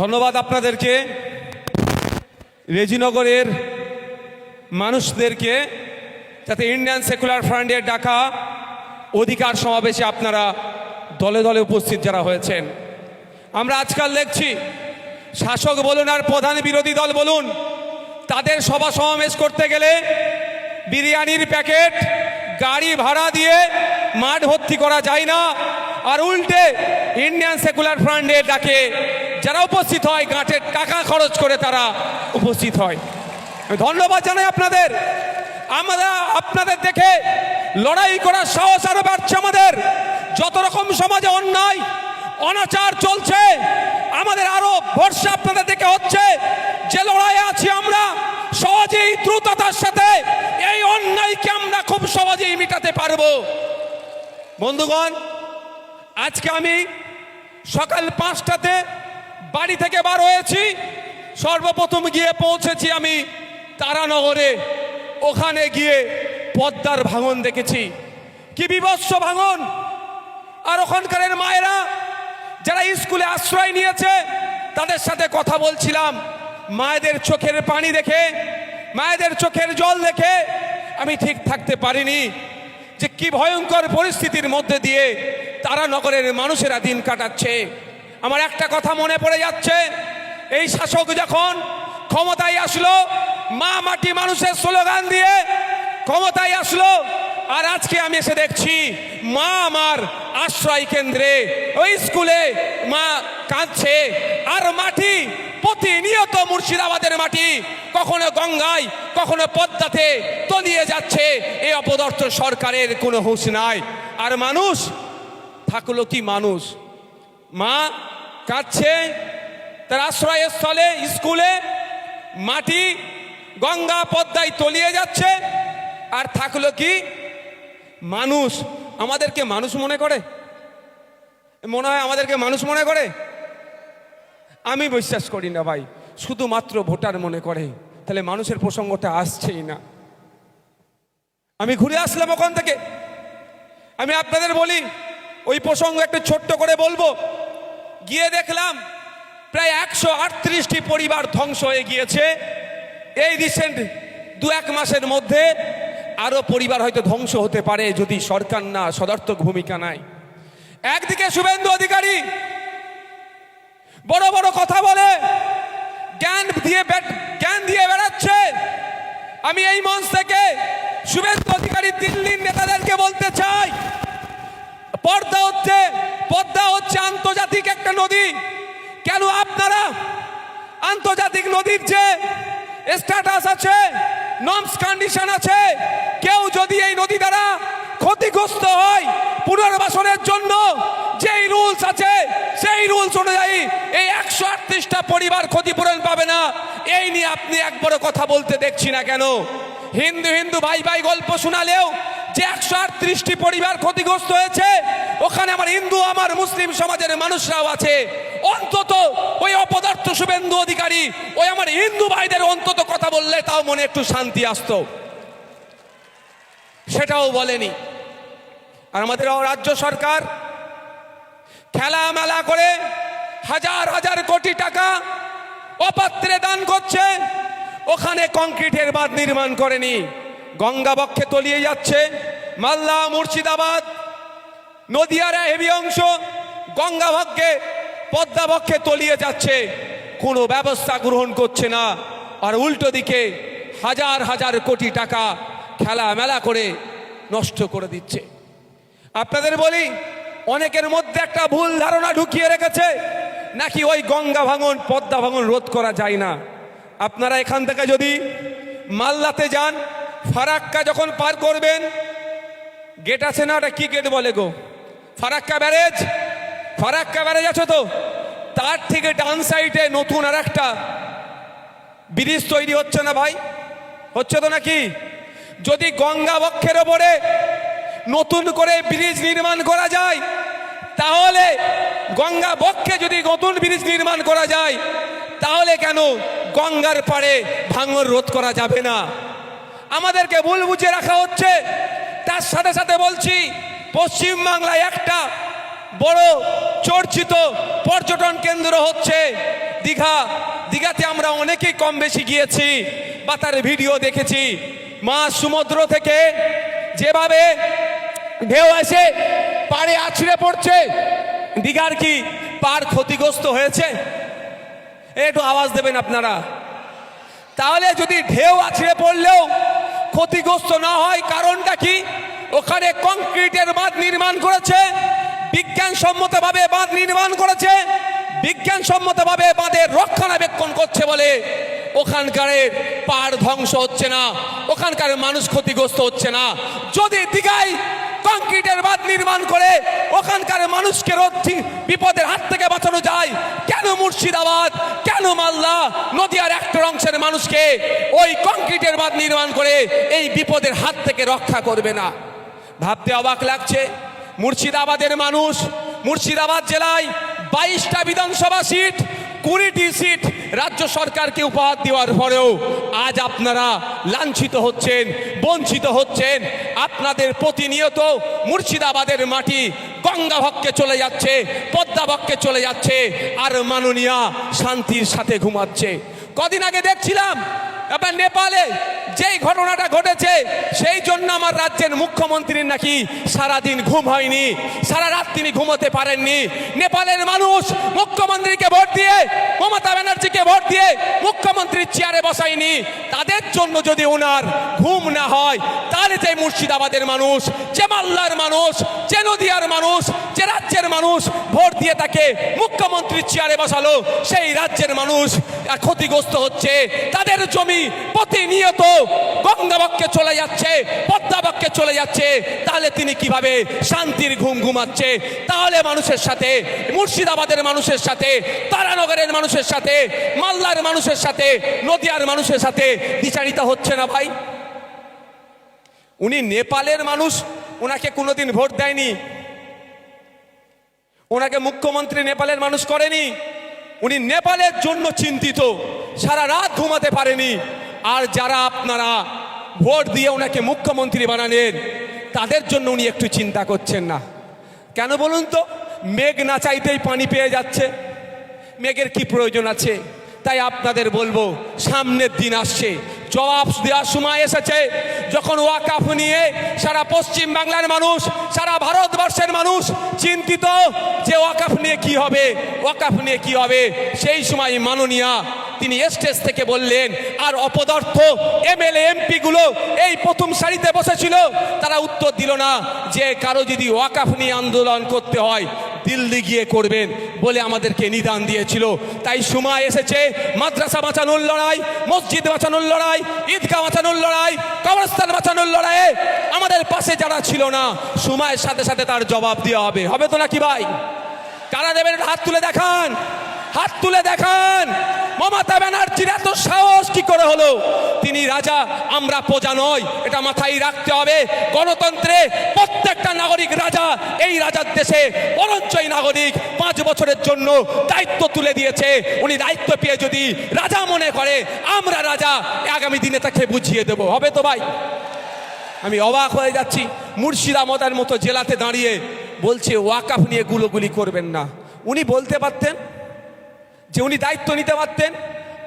ধন্যবাদ আপনাদেরকে। রেজিনগরের মানুষদেরকে, যাতে ইন্ডিয়ান সেকুলার ফ্রান্ডের ডাকা অধিকার সমাবেশে আপনারা দলে দলে উপস্থিত যারা হয়েছেন। আমরা আজকাল দেখছি, শাসক বলুন আর প্রধান বিরোধী দল বলুন, তাদের সভা সমাবেশ করতে গেলে বিরিয়ানির প্যাকেট, গাড়ি ভাড়া দিয়ে মাঠ ভর্তি করা যায় না, আর উল্টে ইন্ডিয়ান সেকুলার ফ্রান্ডের ডাকে যারা উপস্থিত হয় গাঁটের টাকা খরচ করে তারা উপস্থিত হয়। ধন্যবাদ জানাই আপনাদের। আমরা আপনাদের দেখে লড়াই করার সাহস আরও বাড়ছে আমাদের। যত রকম সমাজে অন্যায়, অনাচার চলছে, আমাদের আরও ভরসা আপনাদের দেখে হচ্ছে। যে লড়াইয়ে আছি আমরা, সহজেই, দ্রুততার সাথে এই অন্যায়কে আমরা খুব সহজেই মেটাতে পারব। বন্ধুগণ, আজকে আমি সকাল পাঁচটাতে বাড়ি থেকে বার হয়েছি। সর্বপ্রথম গিয়ে পৌঁছেছি আমি তারানগরে। ওখানে গিয়ে পদ্মার ভাঙন দেখেছি। কি বিভৎস ভাঙন! আর ওখানকারের মায়েরা যারা স্কুলে আশ্রয় নিয়েছে, তাদের সাথে কথা বলছিলাম। মায়েদের চোখের পানি দেখে, মায়েদের চোখের জল দেখে আমি ঠিক থাকতে পারিনি যে কি ভয়ঙ্কর পরিস্থিতির মধ্যে দিয়ে তারা নগরের মানুষেরা দিন কাটাচ্ছে। আমার একটা কথা মনে পড়ে যাচ্ছে। এই শাসক যখন ক্ষমতায় আসলো, মা মাটি মানুষের স্লোগান দিয়ে ক্ষমতায় আসলো, আর আজকে আমি এসে দেখছি মা আমার আশ্রয় কেন্দ্রে, ওই স্কুলে মা কাঁদছে। আর মাটি, প্রতিনিয়ত মুর্শিদাবাদের মাটি কখনো গঙ্গায়, কখনো পদ্মাতে তলিয়ে যাচ্ছে। এই অপদর্থ সরকারের কোনো হুঁশ নাই। আর মানুষ, থাকল কি মানুষ? মা কাঁদছে তার আশ্রয়স্থলে স্কুলে মাটি গঙ্গা পদ্মায় তলিয়ে যাচ্ছে। আর থাকল কি? মানুষ। আমাদেরকে মানুষ মনে করে? মনে হয় আমাদেরকে মানুষ মনে করে? আমি বিশ্বাস করি না ভাই। শুধুমাত্র ভোটার মনে করে। তাহলে মানুষের প্রসঙ্গটা আসছেই না। আমি ঘুরে আসলাম ওখান থেকে। আমি আপনাদের বলি, ওই প্রসঙ্গ একটু ছোট্ট করে বলব। গিয়ে দেখলাম প্রায় একশো আটত্রিশটি পরিবার ধ্বংস হয়ে গিয়েছে। এই রিসেন্ট দু এক মাসের মধ্যে আরও পরিবার হয়তো ধ্বংস হতে পারে যদি সরকার না সদর্থক ভূমিকা নাই একদিকে শুভেন্দু অধিকারী বড় বড় কথা বলে, জ্ঞান দিয়ে জ্ঞান দিয়ে বেড়াচ্ছে। আমি এই মঞ্চ থেকে শুভেন্দু অধিকারী দিল্লির নেতাদেরকে বলতে চাই পর্দা হচ্ছে, পদ্মা হচ্ছে আন্তর্জাতিক একটা নদী। কেন আপনারা আন্তর্জাতিক নদীর যে স্ট্যাটাস আছে নর্মস কন্ডিশন আছে, কেউ যদি এই নদী দ্বারা ক্ষতিগ্রস্ত হয় পুনর্বাসনের জন্য যেই রুলস আছে, সেই রুলস অনুযায়ী এই একশো আটত্রিশটা পরিবার ক্ষতিপূরণ পাবে না। এই নিয়ে আপনি একবারও কথা বলতে দেখছি না কেন? হিন্দু হিন্দু ভাই ভাই গল্প শোনালেও যে একশো আটত্রিশটি পরিবার ক্ষতিগ্রস্ত হয়েছে, ওখানে আমার হিন্দু, আমার মুসলিম সমাজের মানুষরাও আছে। অন্তত ওই অপদার্থ শুভেন্দু অধিকারী, ওই আমার হিন্দু ভাইদের অন্তত কথা বললে তাও মনে একটু শান্তি আসতো। সেটাও বলেনি। আর আমাদের রাজ্য সরকার খেলা মেলা করে হাজার হাজার কোটি টাকা অপাত্রে দান করছে। ওখানে কংক্রিটের বাঁধ নির্মাণ করেনি। গঙ্গা বক্ষে তলিয়ে যাচ্ছে। মালদা, মুর্শিদাবাদ, নদিয়ার হেভি অংশ গঙ্গা বক্ষে, পদ্মা বক্ষে তলিয়ে যাচ্ছে। কোনো ব্যবস্থা গ্রহণ করছে না। আর উল্টো দিকে হাজার হাজার কোটি টাকা খেলা মেলা করে নষ্ট করে দিচ্ছে। আপনাদের বলি, অনেকের মধ্যে একটা ভুল ধারণা ঢুকিয়ে রেখেছে, নাকি ওই গঙ্গা ভাঙন, পদ্মা ভাঙন রোধ করা যায় না? আপনারা এখান থেকে যদি মালদাতে যান, ফারাক্কা যখন পার করবেন গেট আছে না, ওটা কি গেট বলে গো? ফারাক্কা ব্যারেজ? ফারাক্কা ব্যারেজ আছে তো? তার থেকে ডান সাইডে নতুন আর একটা ব্রিজ তৈরি হচ্ছে না ভাই? হচ্ছে তো নাকি? যদি গঙ্গা বক্ষের ওপরে নতুন করে ব্রিজ নির্মাণ করা যায়, তাহলে গঙ্গা বক্ষে যদি নতুন ব্রিজ নির্মাণ করা যায় তাহলে কেন গঙ্গার পাড়ে ভাঙর রোধ করা যাবে না? আমাদেরকে ভুল বুঝে রাখা হচ্ছে। তার সাথে সাথে বলছি পশ্চিমবাংলায় একটা বড় চর্চিত পর্যটন কেন্দ্র হচ্ছে দীঘা। দীঘাতে আমরা অনেকেই কম বেশি গিয়েছি বা তার ভিডিও দেখেছি। মা সমুদ্র থেকে যেভাবে ঢেউ এসে পাড়ে আছড়ে পড়ছে, দীঘার কি পার ক্ষতিগ্রস্ত হয়েছে? একটু আওয়াজ দেবেন আপনারা। তাহলে যদি ঢেউ আছড়ে পড়লেও ক্ষতিগ্রস্ত না হয়, কারণটা কি? ওখানে কংক্রিটের বাঁধ নির্মাণ করেছে, বিজ্ঞানসম্মতভাবে বাঁধ নির্মাণ করেছে, বিজ্ঞানসম্মতভাবে বাঁধের রক্ষণাবেক্ষণ করছে বলে ওখানকার পাড় ধ্বংস হচ্ছে না, ওখানকার মানুষ ক্ষতিগ্রস্ত হচ্ছে না। যদি দীঘায় কংক্রিটের বাঁধ নির্মাণ করে ওখানকার মানুষকে রক্ষি বিপদের হাত থেকে বাঁচানো যায়। কেন মুর্শিদাবাদ? কেন মালদা? নদিয়ার একটা অংশের মানুষকে ওই কংক্রিটের বাঁধ নির্মাণ করে এই বিপদের হাত থেকে রক্ষা করবে না। ভাবতে অবাক লাগছে, মুর্শিদাবাদের মানুষ, মুর্শিদাবাদ জেলায় বাইশটা বিধানসভা সিট কুড়িটি সিট রাজ্য সরকারকে উপহার দেওয়ার পরেও আজ আপনারা লাঞ্ছিত হচ্ছেন, বঞ্চিত হচ্ছেন। আপনাদের প্রতিনিয়ত মুর্শিদাবাদের মাটি গঙ্গাভক্কে চলে যাচ্ছে পদ্মাভক্কে চলে যাচ্ছে, আর মাননীয়া শান্তির সাথে ঘুমাচ্ছে। কদিন আগে দেখছিলাম, এবার নেপালে যেই ঘটনাটা ঘটেছে, সেই জন্য আমার রাজ্যের মুখ্যমন্ত্রীর নাকি সারাদিন ঘুম হয়নি, সারা রাত তিনি ঘুমোতে পারেননি। নেপালের মানুষ মুখ্যমন্ত্রীকে ভোট দিয়ে, মমতা ব্যানার্জিকে ভোট দিয়ে মুখ্যমন্ত্রীর চেয়ারে বসায়নি। তাদের জন্য যদি ওনার ঘুম না হয়, তাহলে যে মুর্শিদাবাদের মানুষ, যে মাল্লার মানুষ, যে নদিয়ার মানুষ, যে রাজ্যের মানুষ ভোট দিয়ে তাকে মুখ্যমন্ত্রীর চেয়ারে বসালো, সেই রাজ্যের মানুষ ক্ষতিগ্রস্ত হচ্ছে। তাদের জমি প্রতিনিয়ত গঙ্গাবক্ষে চলে যাচ্ছে, পদ্মাবক্ষে চলে যাচ্ছে। তাহলে তিনি কীভাবে শান্তির ঘুম ঘুমাচ্ছে? তাহলে মানুষের সাথে, মুর্শিদাবাদের মানুষের সাথে, তারানগরের মানুষের সাথে, মালদার মানুষের সাথে, নদিয়ার মানুষের সাথে বিচারিতা হচ্ছে না ভাই। উনি নেপালের মানুষ ওনাকে কোনোদিন ভোট দেয়নি। ওনাকে মুখ্যমন্ত্রী নেপালের মানুষ করেনি। উনি নেপালের জন্য চিন্তিত, সারা রাত ঘুমাতে পারেনি। আর যারা আপনারা ভোট দিয়ে ওনাকে মুখ্যমন্ত্রী বানালেন, তাদের জন্য উনি একটু চিন্তা করছেন না। কেন বলুন তো? মেঘ না চাইতেই পানি পেয়ে যাচ্ছে। মেঘের কি প্রয়োজন আছে? তাই আপনাদের বলব, সামনের দিন আসছে। জবাব দেওয়ার সময় এসেছে। যখন ওয়াকাফ নিয়ে সারা পশ্চিম বাংলার মানুষ, সারা ভারতবর্ষের মানুষ চিন্তিত যে ওয়াকাফ নিয়ে কি হবে, ওয়াকাফ নিয়ে কি হবে, সেই সময় মাননীয়া তিনি স্টেজ থেকে বললেন, আর অপদার্থ এমএলএ এমপি গুলো এই প্রথম সারিতে বসেছিল, তারা উত্তর দিল না যে কারও যদি ওয়াকাফ নিয়ে আন্দোলন করতে হয় দিল্লি গিয়ে করবেন বলে আমাদেরকে নিদান দিয়েছিল। তাই সময় এসেছে, মাদ্রাসা বাঁচানোর লড়াই, মসজিদ বাঁচানোর লড়াই, ঈদগাহ বাঁচানোর লড়াই, কবরস্থান বাঁচানোর লড়াইয়ে আমাদের পাশে যারা ছিল না, সময়ের সাথে সাথে তার জবাব দেওয়া হবে। হবে তো নাকি ভাই? কারা দেবেন? হাত তুলে দেখান। হাত তুলে দেখান। মমতা ব্যানার্জির এত সাহস কি করে হলো? তিনি রাজা, আমরা প্রজা নয় এটা মাথায় রাখতে হবে। গণতন্ত্রে প্রত্যেকটা নাগরিক রাজা, এই রাজার দেশে। বরঞ্চই নাগরিক পাঁচ বছরের জন্য দায়িত্ব তুলে দিয়েছে। উনি দায়িত্ব পেয়ে যদি রাজা মনে করে, আমরা রাজা, আগামী দিনে তাকে বুঝিয়ে দেব। হবে তো ভাই? আমি অবাক হয়ে যাচ্ছি। মুর্শিদাবাদের মতো জেলাতে দাঁড়িয়ে বলছে, ওয়াকাফ নিয়ে গুলোগুলি করবেন না। উনি বলতে পারতেন যে উনি দায়িত্ব নিতে পারতেন,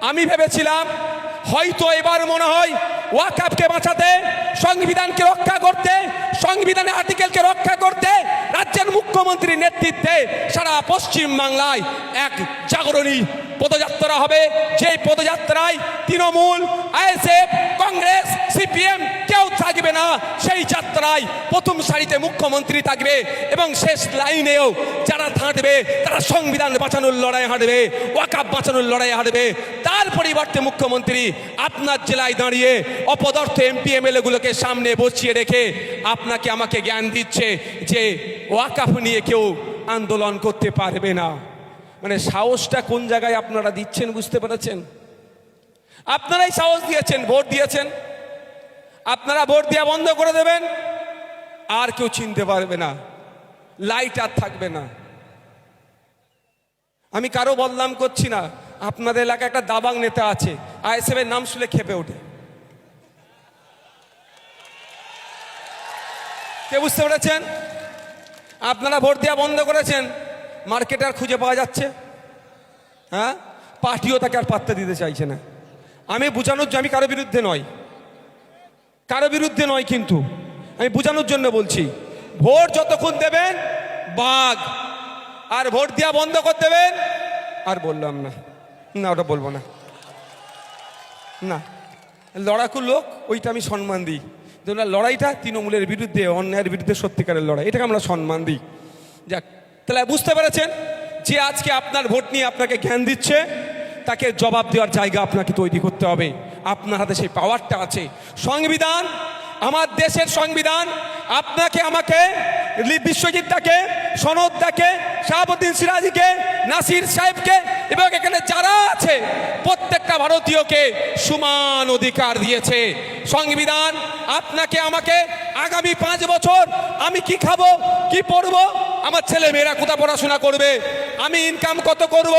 আমি ভেবেছিলাম হয়তো এবার মনে হয় ওয়াকাফকে বাঁচাতে, সংবিধানকে রক্ষা করতে, সংবিধানের আর্টিকেলকে রক্ষা করতে রাজ্যের মুখ্যমন্ত্রীর নেতৃত্বে সারা পশ্চিম বাংলায় এক জাগরণী পদযাত্রা হবে। যেই পদযাত্রায় তৃণমূল, আইএসএফ, কংগ্রেস, সিপিএম কেউ থাকবে না, সেই যাত্রায় প্রথম সারিতে মুখ্যমন্ত্রী থাকবে এবং শেষ লাইনেও যারা থাকবে, তারা সংবিধান বাঁচানোর লড়াই হাঁটবে ওয়াকাপ বাঁচানোর লড়াই হাঁটবে। তার পরিবর্তে মুখ্যমন্ত্রী আপনার জেলায় দাঁড়িয়ে অপদার্থ এমপি এমএলএ গুলোকে সামনে বসিয়ে রেখে আপনাকে আমাকে জ্ঞান দিচ্ছে যে ওয়াকাফ নিয়ে কেউ আন্দোলন করতে পারবে না। মানে সাহসটা কোন জায়গায় আপনারা দিচ্ছেন বুঝতে পেরেছেন? আপনারাই সাহস দিয়েছেন, ভোট দিয়েছেন। আপনারা ভোট দেওয়া বন্ধ করে দেবেন। আর কেউ চিনতে পারবে না, লাইট আর থাকবে না। আমি কারও বদনাম করছি না, আপনাদের এলাকায় একটা দাবাং নেতা আছে আইএসএফের নাম শুনে খেপে ওঠে। কে বুঝতে পেরেছেন? আপনারা ভোট দেওয়া বন্ধ করেছেন মার্কেট আর খুঁজে পাওয়া যাচ্ছে। হ্যাঁ? পার্টিও তাকে আর পাত্তা দিতে চাইছে না। আমি বোঝানোর আমি কারও বিরুদ্ধে নয়। কারও বিরুদ্ধে নয় কিন্তু। আমি বোঝানোর জন্য বলছি, ভোট যতক্ষণ দেবেন, বাঘ। আর ভোট দেওয়া বন্ধ করে দেবেন, আর বললাম না। না, ওটা বলব না। না। লড়াকু লোক, ওইটা আমি সম্মান দিই। যেন লড়াইটা তৃণমূলের বিরুদ্ধে, অন্যায়ের বিরুদ্ধে সত্যিকারের লড়াই। এটাকে আমরা সম্মান দিই। যাক। তাহলে বুঝতে পেরেছেন যে আজকে আপনার ভোট নিয়ে আপনাকে জ্ঞান দিচ্ছে, তাকে জবাব দেওয়ার জায়গা আপনাকে তৈরি করতে হবে। আপনার হাতে সেই পাওয়ারটা আছে। সংবিধান, আমার দেশের সংবিধান, আপনাকে, আমাকে, বিশ্বজিৎ দাকে, সনদ দাকে, শাহাবুদ্দিন সিরাজিকে, নাসির সাহেবকে এবং এখানে যারা আছে, প্রত্যেকটা ভারতীয়কে সমান অধিকার দিয়েছে। সংবিধান, আপনাকে, আমাকে আগামী পাঁচ বছর আমি কি খাব, কি পড়ব, আমার ছেলে মেয়েরা কোথা পড়াশোনা করবে, আমি ইনকাম কত করব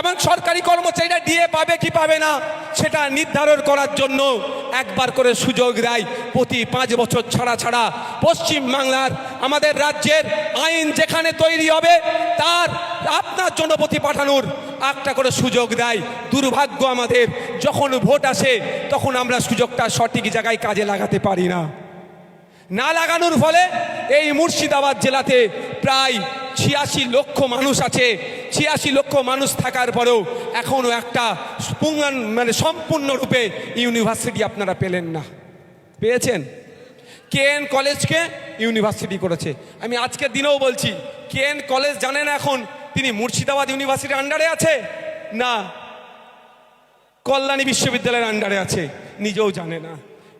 এবং সরকারি কর্মচারীরা ডিএ পাবে কি পাবে না, সেটা নির্ধারণ করার জন্য একবার করে সুযোগ দেয় প্রতি পাঁচ বছর ছাড়া ছাড়া। পশ্চিম বাংলার আমাদের রাজ্যের আইন যেখানে তৈরি হবে, তার আপনার জনপতি পাঠানোর একটা করে সুযোগ দেয়। দুর্ভাগ্য আমাদের, যখন ভোট আসে, তখন আমরা সুযোগটা সঠিক জায়গায় কাজে লাগাতে পারি না। না লাগানোর ফলে এই মুর্শিদাবাদ জেলাতে প্রায় ছিয়াশি লক্ষ মানুষ আছে ছিয়াশি লক্ষ মানুষ থাকার পরেও এখনও একটা মানে সম্পূর্ণরূপে ইউনিভার্সিটি আপনারা পেলেন না। পেয়েছেন? কেএন কলেজকে ইউনিভার্সিটি করেছে। আমি আজকের দিনেও বলছি কেএন কলেজ জানেন এখন তিনি মুর্শিদাবাদ ইউনিভার্সিটির আন্ডারে আছে? না। কল্যাণী বিশ্ববিদ্যালয়ের আন্ডারে আছে, নিজেও জানে না।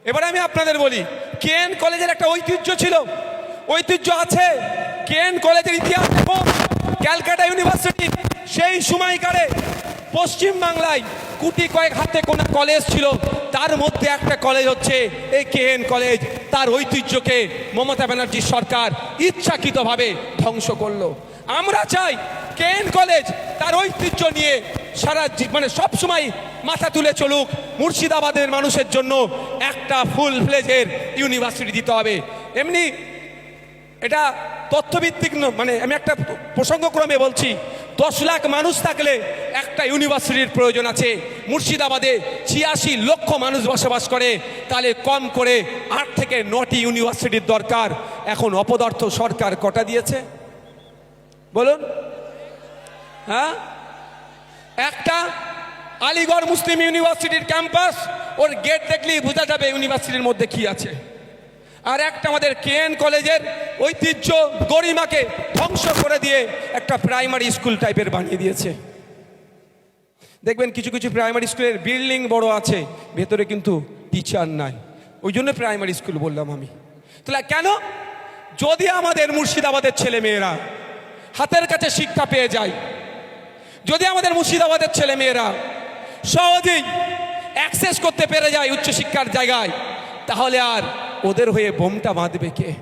এবারে আমি আপনাদের বলি কেএন কলেজের একটা ঐতিহ্য ছিল? ঐতিহ্য আছে কেএন কলেজের ইতিহাস দেখুন। ক্যালকাটা ইউনিভার্সিটি সেই সময়কালে পশ্চিম বাংলায় কুটি কয়েক হাতে কোনো কলেজ ছিল। তার মধ্যে একটা কলেজ হচ্ছে এই কেএন কলেজ। তার ঐতিহ্যকে মমতা ব্যানার্জির সরকার ইচ্ছাকৃতভাবে ধ্বংস করল। আমরা চাই কেএন কলেজ তার ঐতিহ্য নিয়ে সারা মানে সব সময় মাথা তুলে চলুক। মুর্শিদাবাদের মানুষের জন্য একটা ফুল ফ্লেজের ইউনিভার্সিটি দিতে হবে। এমনি এটা তথ্যভিত্তিক মানে আমি একটা প্রসঙ্গক্রমে বলছি। দশ লাখ মানুষ থাকলে একটা ইউনিভার্সিটির প্রয়োজন আছে। মুর্শিদাবাদে ছিয়াশি লক্ষ মানুষ বসবাস করে। তাহলে কম করে আট থেকে নটি ইউনিভার্সিটির দরকার। এখন অপদার্থ সরকার কটা দিয়েছে? বলুন। হ্যাঁ? একটা আলিগড় মুসলিম ইউনিভার্সিটির ক্যাম্পাস। ওর গেট দেখলেই বোঝা যাবে ইউনিভার্সিটির মধ্যে কি আছে। আর একটা আমাদের কেএন কলেজের ঐতিহ্য গরিমাকে ধ্বংস করে দিয়ে একটা প্রাইমারি স্কুল টাইপের বানিয়ে দিয়েছে। দেখবেন কিছু কিছু প্রাইমারি স্কুলের বিল্ডিং বড় আছে, ভেতরে কিন্তু টিচার নাই। ওই জন্য প্রাইমারি স্কুল বললাম আমি। তাহলে কেন? যদি আমাদের মুর্শিদাবাদের ছেলে মেয়েরা হাতের কাছে শিক্ষা পেয়ে যায়, যদি আমাদের মুর্শিদাবাদের ছেলে মেয়েরা সহজেই অ্যাক্সেস করতে পেরে যায় উচ্চশিক্ষার জায়গায়, তাহলে আর ওদের হয়ে বোমটা বাঁধবে কে?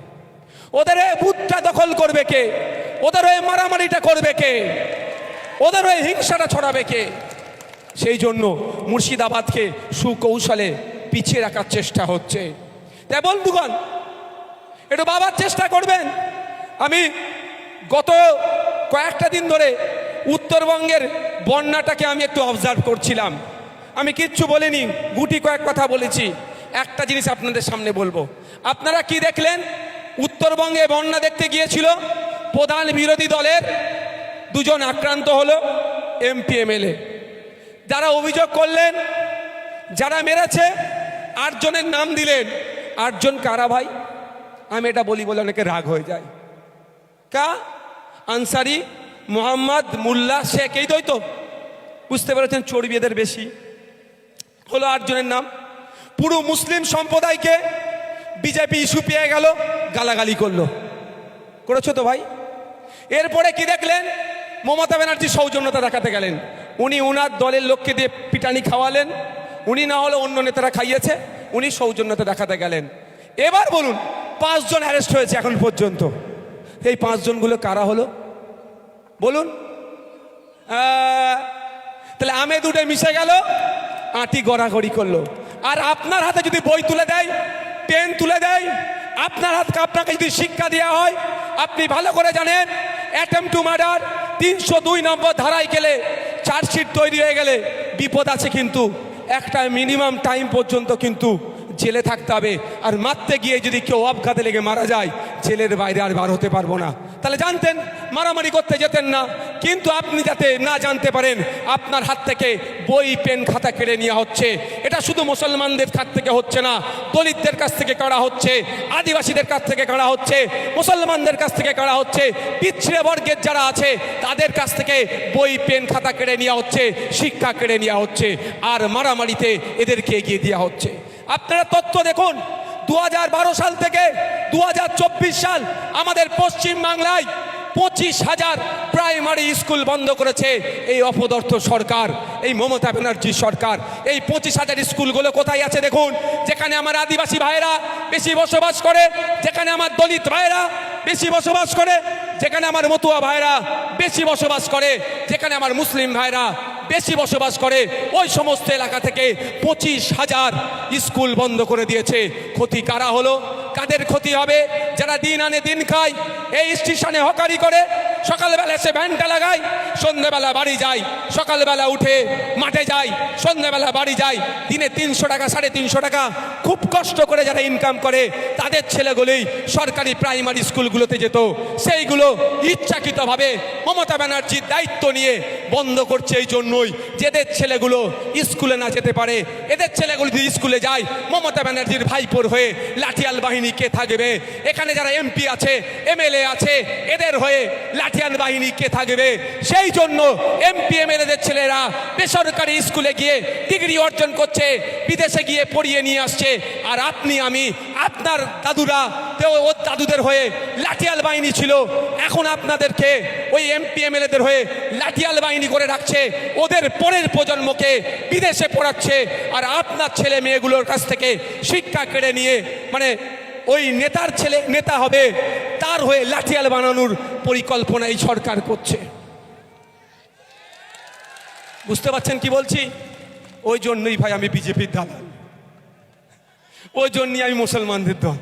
ওদের হয়ে বুথটা দখল করবে কে? ওদের হয়ে মারামারিটা করবে কে? ওদের হয়ে হিংসাটা ছড়াবে কে? সেই জন্য মুর্শিদাবাদকে সুকৌশলে পিছিয়ে রাখার চেষ্টা হচ্ছে। তাই বন্ধুগণ, একটু বাবার চেষ্টা করবেন। আমি গত কয়েকটা দিন ধরে উত্তরবঙ্গের বন্যাটাকে আমি একটু অবজার্ভ করছিলাম। আমি কিচ্ছু বলিনি, গুটি কয়েক কথা বলেছি। একটা জিনিস আপনাদের সামনে বলব। আপনারা কি দেখলেন? উত্তরবঙ্গে বন্যা দেখতে গিয়েছিল। প্রধান বিরোধী দলের দুজন আক্রান্ত হলো এমপি, এমএলএ। যারা অভিযোগ করলেন, যারা মেরেছে, আটজনের নাম দিলেন। আটজন কারা ভাই? আমি এটা বলি বলে অনেকে রাগ হয়ে যায়। কা? আনসারি মোহাম্মদ মুল্লা শেখ, এই তো। বুঝতে পেরেছেন চর্বি এদের বেশি। হলো আটজনের নাম। পুরো মুসলিম সম্প্রদায়কে বিজেপি ইস্যু পেয়ে গেল, গালাগালি করল। করেছ তো ভাই? এরপরে কি দেখলেন? মমতা ব্যানার্জি সৌজন্যতা দেখাতে গেলেন। উনি উনার দলের লোককে দিয়ে পিটানি খাওয়ালেন, উনি না হলে অন্য নেতারা খাইয়েছে, উনি সৌজন্যতা দেখাতে গেলেন। এবার বলুন, পাঁচজন অ্যারেস্ট হয়েছে এখন পর্যন্ত। এই পাঁচজনগুলো কারা হলো? বলুন। তাহলে আমে দুটো মিশে গেল, আটি গড়াগড়ি করল। আর আপনার হাতে যদি বই তুলে দেয়, পেন তুলে দেয়, আপনার হাতকে আপনাকে যদি শিক্ষা দেওয়া হয়, আপনি ভালো করে জানেন অ্যাটেম্প টু মার্ডার তিনশো দুই নম্বর ধারায় গেলে চার্জশিট তৈরি হয়ে গেলে বিপদ আছে কিন্তু। একটা মিনিমাম টাইম পর্যন্ত কিন্তু জেলে থাকতে হবে। আর মারতে গিয়ে যদি কেউ অবঘাতে লেগে মারা যায়, জেলের বাইরে আর বার হতে পারব না। তাহলে জানতেন, মারামারি করতে যেতেন না। কিন্তু আপনি যাতে না জানতে পারেন, আপনার হাত থেকে বই, পেন, খাতা কেড়ে নেওয়া হচ্ছে। এটা শুধু মুসলমানদের হাত থেকে হচ্ছে না, দলিতদের কাছ থেকে কাড়া হচ্ছে, আদিবাসীদের কাছ থেকে কাড়া হচ্ছে, মুসলমানদের কাছ থেকে কাড়া হচ্ছে, পিছড়ে বর্গের যারা আছে, তাদের কাছ থেকে বই, পেন, খাতা কেড়ে নেওয়া হচ্ছে, শিক্ষা কেড়ে নেওয়া হচ্ছে, আর মারামারিতে এদেরকে এগিয়ে দেওয়া হচ্ছে। আপনারা তথ্য দেখুন দু হাজার বারো সাল থেকে দু হাজার চব্বিশ সাল আমাদের পশ্চিম বাংলায় পঁচিশ হাজার প্রাইমারি স্কুল বন্ধ করেছে এই অপদর্থ সরকার, এই মমতা ব্যানার্জি সরকার। এই পঁচিশ হাজার স্কুলগুলো কোথায় আছে দেখুন? যেখানে আমার আদিবাসী ভাইরা বেশি বসবাস করে, যেখানে আমার দলিত ভাইরা বেশি বসবাস করে, যেখানে আমার মতুয়া ভাইরা বেশি বসবাস করে, যেখানে আমার মুসলিম ভাইরা বেশি বসবাস করে, ওই সমস্ত এলাকা থেকে পঁচিশ হাজার স্কুল বন্ধ করে দিয়েছে। ক্ষতি কারা হলো? কাদের ক্ষতি হবে? যারা দিন আনে দিন খায়, এই স্টেশনে হকারি করে, সকালবেলা এসে ভ্যানটা লাগায়, সন্ধ্যেবেলা বাড়ি যায়, সকালবেলা উঠে মাঠে যায়, সন্ধ্যেবেলা বাড়ি যায়, দিনে তিনশো টাকা, সাড়ে তিনশো টাকা খুব কষ্ট করে যারা ইনকাম করে, তাদের ছেলেগুলোই সরকারি প্রাইমারি স্কুলগুলোতে যেত। সেইগুলো ইচ্ছাকৃতভাবে মমতা ব্যানার্জির দায়িত্ব নিয়ে বন্ধ করছে এই জন্যই যেদের ছেলেগুলো স্কুলে না যেতে পারে, এদের ছেলেগুলো যদি স্কুলে যায়, মমতা ব্যানার্জির ভাইপোর হয়ে লাঠিয়াল বাহিনী কে থাকবে? এখানে যারা এমপি আছে, এমএলএ আছে, এদের হয়ে লাঠিয়াল বাহিনী কে থাকবে? সেই জন্য এমপি, এমএলএদের ছেলেরা বেসরকারি স্কুলে গিয়ে ডিগ্রি অর্জন করছে, বিদেশে গিয়ে পড়িয়ে নিয়ে আসছে। আর আপনি, আমি আপনার দাদুরা তো ওর দাদুদের হয়ে লাঠিয়াল বাহিনী ছিল। এখন আপনাদেরকে ওই এমপি, এমএলএদের হয়ে লাঠিয়াল বাহিনী করে রাখছে। ওদের পরের প্রজন্মকে বিদেশে পড়াচ্ছে। আর আপনার ছেলে মেয়েগুলোর কাছ থেকে শিক্ষা কেড়ে নিয়ে মানে ওই নেতার ছেলে, নেতা হবে, তার হয়ে লাঠিয়াল বানানোর পরিকল্পনা এই সরকার করছে। বুঝতে পারছেন কি বলছি? ওই জন্যই ভাই আমি বিজেপির দালাল। ওই জন্যই আমি মুসলমানদের দল।